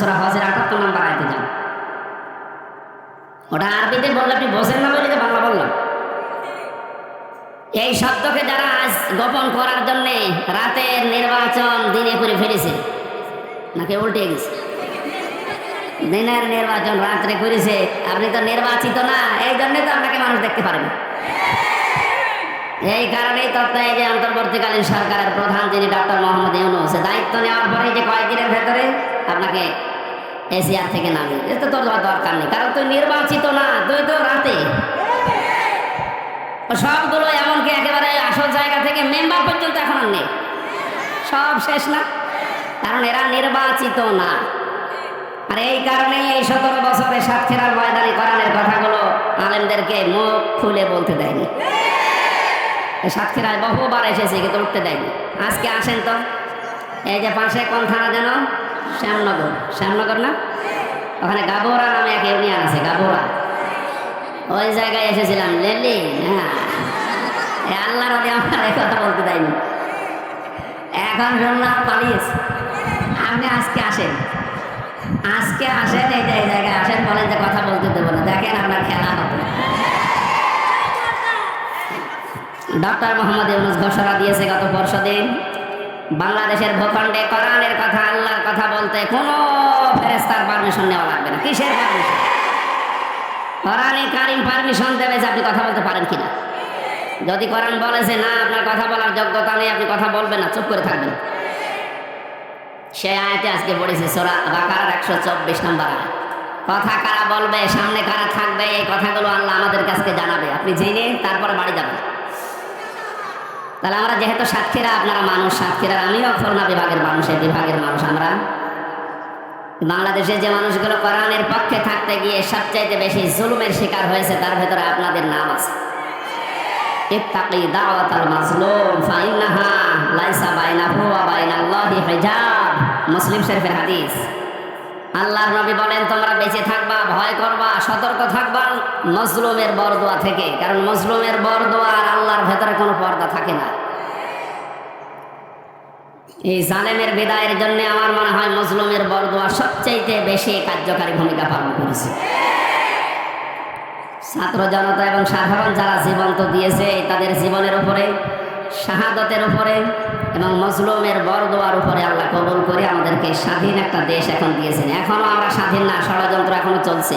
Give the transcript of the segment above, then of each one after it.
সোরা হজের আটাত্তর নাম্বার আয়তে যান। ওটা আরবিতে বললে আপনি বোঝেন না বলে বাংলা বললাম। এই শব্দকে যারা আজ গোপন করার জন্য রাতের নির্বাচন দিনে করে ফেলেছে, নাকি উল্টে গেছে? দিনের নির্বাচন রাত্রে করেছে, আপনি তো নির্বাচিত না, এই জন্যই তো আপনাকে মানুষ দেখতে পারে না। এই কারণেই তত্ত্ব এই যে অন্তর্বর্তীকালীন সরকারের প্রধান যিনি ডক্টর মোহাম্মদ ইউনুস দায়িত্ব নেওয়ার পরে যে কয়েকদিনের ভেতরে আপনাকে এশিয়ার থেকে নামি এ তো তোর দরকার নেই, কারণ তুই নির্বাচিত না, তুই তো রাতে। সবগুলো এমনকি একেবারে আসল জায়গা থেকে মেম্বার পর্যন্ত এখন নেই। সব শেষ না? কারণ এরা নির্বাচিত না। আর এই কারণেই এই সতেরো বছরে সাতক্ষীরার ময়দানি কোরআনের কথাগুলো আলেমদেরকে মুখ খুলে বলতে দেয়নি। সাতক্ষীরায় বহুবার এসেছে, কিন্তু উঠতে দেয়নি। আজকে আসেন তো। এই যে পাশে কোন থানা যেন? শ্যামনগর। শ্যামনগর না? ওখানে গাবোরা নামে এক ইউনিয়ন আছে, গাবোরা। ওই জায়গায় এসেছিলাম। লেলি হ্যাঁ। এ আল্লাহ রবি আমার এই কথা বলতে দেয়নি। এখন শুনলাম পালিয়েছে। আপনি আজকে আসেন। আজকে আসেন এই জায়গায় আসেন, বলেন যে কথা বলতে দেবো না। দেখেন আপনার খেলা হবে। ডক্টর মোহাম্মদ ইউনুস ঘোষণা দিয়েছে গত পরশু দিন, বাংলাদেশের ভূখণ্ডে কোরআনের কথা, আল্লাহর কথা বলতে কোনো ফেরেস্তার পারমিশন নেওয়া লাগবে না। কিসের পারমিশন কোরআনে কারিম পারমিশন দেবে যে আপনি কথা বলতে পারেন কিনা যদি কোরআন বলেছে না, আপনার কথা বলার যোগ্যতা নেই, আপনি কথা বলবেন না, চুপ করে থাকবেন। সে আয়তে আজকে পড়েছে সোরা বাকার একশো চব্বিশ নম্বর আয় কথা কারা বলবে, সামনে কারা থাকবে, এই কথাগুলো আল্লাহ আমাদের কাছকে জানাবে। আপনি জেনে তারপরে বাড়ি যাবেন। তাহলে আমরা যেহেতু সাতক্ষীরা, আপনারা মানুষ সাতক্ষীরার, আমিও খুলনা বিভাগের মানুষ, এই বিভাগের মানুষ আমরা। বাংলাদেশে যে মানুষগুলো কোরআনের পক্ষে থাকতে গিয়ে সবচাইতে বেশি জুলুমের শিকার হয়েছে, তার ভেতরে আপনাদের নাম আছে। লাইসা মুসলিম শরীফের হাদিস। আল্লাহর নবী বলেন, তোমরা বেঁচে থাকবা, ভয় করবা, সতর্ক থাকবা মজলুমের বরদোয়া থেকে। কারণ মজলুমের বরদোয়া আর আল্লাহর ভেতরে কোনো পর্দা থাকে না। এই জালেমের বিদায়ের জন্য আমার মনে হয় মজলুমের বরদোয়া সবচাইতে বেশি কার্যকারী ভূমিকা পালন করেছে। ছাত্র জনতা এবং সাধারণ যারা জীবন তো দিয়েছে, তাদের জীবনের উপরে শাহাদতের উপরে এবং মজলুমের বরদোয়ার উপরে আল্লাহ কবুল করে আমাদেরকে স্বাধীন একটা দেশ এখন দিয়েছেন। এখনও আমরা স্বাধীন না, ষড়যন্ত্র এখনও চলছে।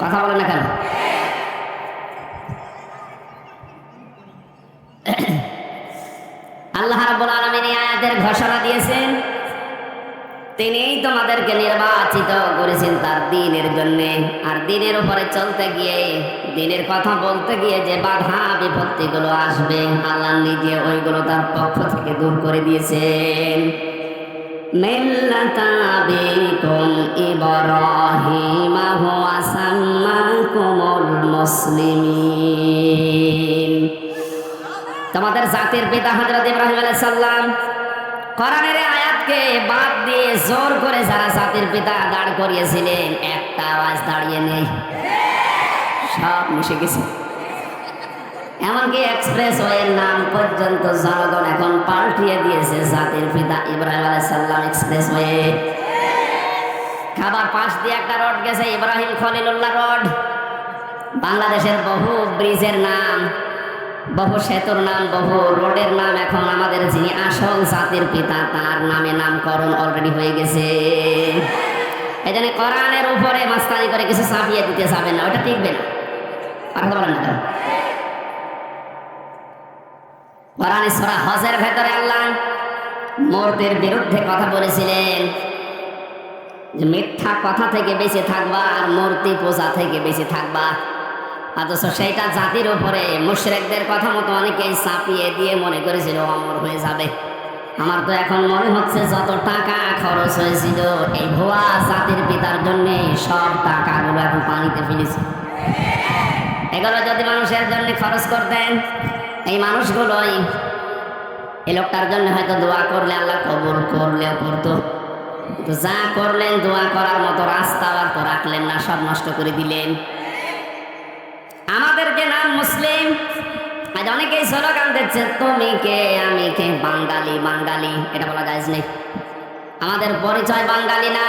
কথা বলে না কেন? আল্লাহ রাব্বুল আলামিন এই আয়াতের ঘোষণা দিয়েছেন তিনিই তোমাদেরকে নির্বাচিত করেছেন তার দিনের জন্য। আর দিনের উপরে চলতে গিয়ে, দিনের কথা বলতে গিয়ে যে বাধা বিপত্তিগুলো আসবে, আল্লাহ নিজে ওইগুলো তার পক্ষ থেকে দূর করে দিয়েছেন। তোমাদের জাতির পিতা হযরত ইব্রাহিম আলাইহিস সালাম কোরআনের আয়াতকে বাদ দিয়ে জোর করে যারা জাতির পিতা দাঁড় করিয়েছিলেন, একটা আওয়াজ দাঁড়িয়ে নেই। সব মিশে গেছে। এমনকি এক্সপ্রেস ওয়ের নাম পর্যন্ত জনগণ এখন পাল্টিয়ে দিয়েছে জাতির পিতা ইব্রাহিম আলাইহিস সালাম এক্সপ্রেস ওয়ে খাবার পাশ দিয়ে একটা রোড গেছে, ইব্রাহিম খলিলুল্লাহ রোড। বাংলাদেশের বহু ব্রিজের নাম বহু সেতুর নাম, বহু রোডের নাম এখন আমাদের যিনি আসল জাতির পিতা, তার নামে নামকরণ অলরেডি হয়ে গেছে। এই জন্য কোরআনের উপরে মাস্তানি করে কিছু চাপিয়ে দিতে যাবেন না, ওটা টিকবে না। কোরআনে সরা হজের ভেতরে আল্লাহ মূর্তির বিরুদ্ধে কথা বলেছিলেন মিথ্যা কথা থেকে বেঁচে থাকবা আর মূর্তি পূজা থেকে বেঁচে থাকবা। অথচ সেইটা জাতির উপরে মুশরেকদের কথা মতো অনেকেই চাপিয়ে দিয়ে মনে করেছিল অমর হয়ে যাবে। আমার তো এখন মনে হচ্ছে যত টাকা খরচ হয়েছিল, এই ভুয়া জাতির পিতার জন্যে সব টাকাগুলো এখন পানিতে ফেলেছে। এগুলো যদি মানুষের জন্য খরচ করতেন, এই মানুষগুলোই এই লোকটার জন্য হয়তো দোয়া করলে আল্লাহ কবুল করলেও করতো। যা করলেন দোয়া করার মতো রাস্তা আর তো রাখলেন না, সব নষ্ট করে দিলেন আমাদেরকে নাম মুসলিম আজ অনেকেই স্লোগান দিচ্ছে, তুমি কে, আমি কে? বাঙালি বাঙালি। এটা বলা যায় নেই আমাদের পরিচয় বাঙালি না।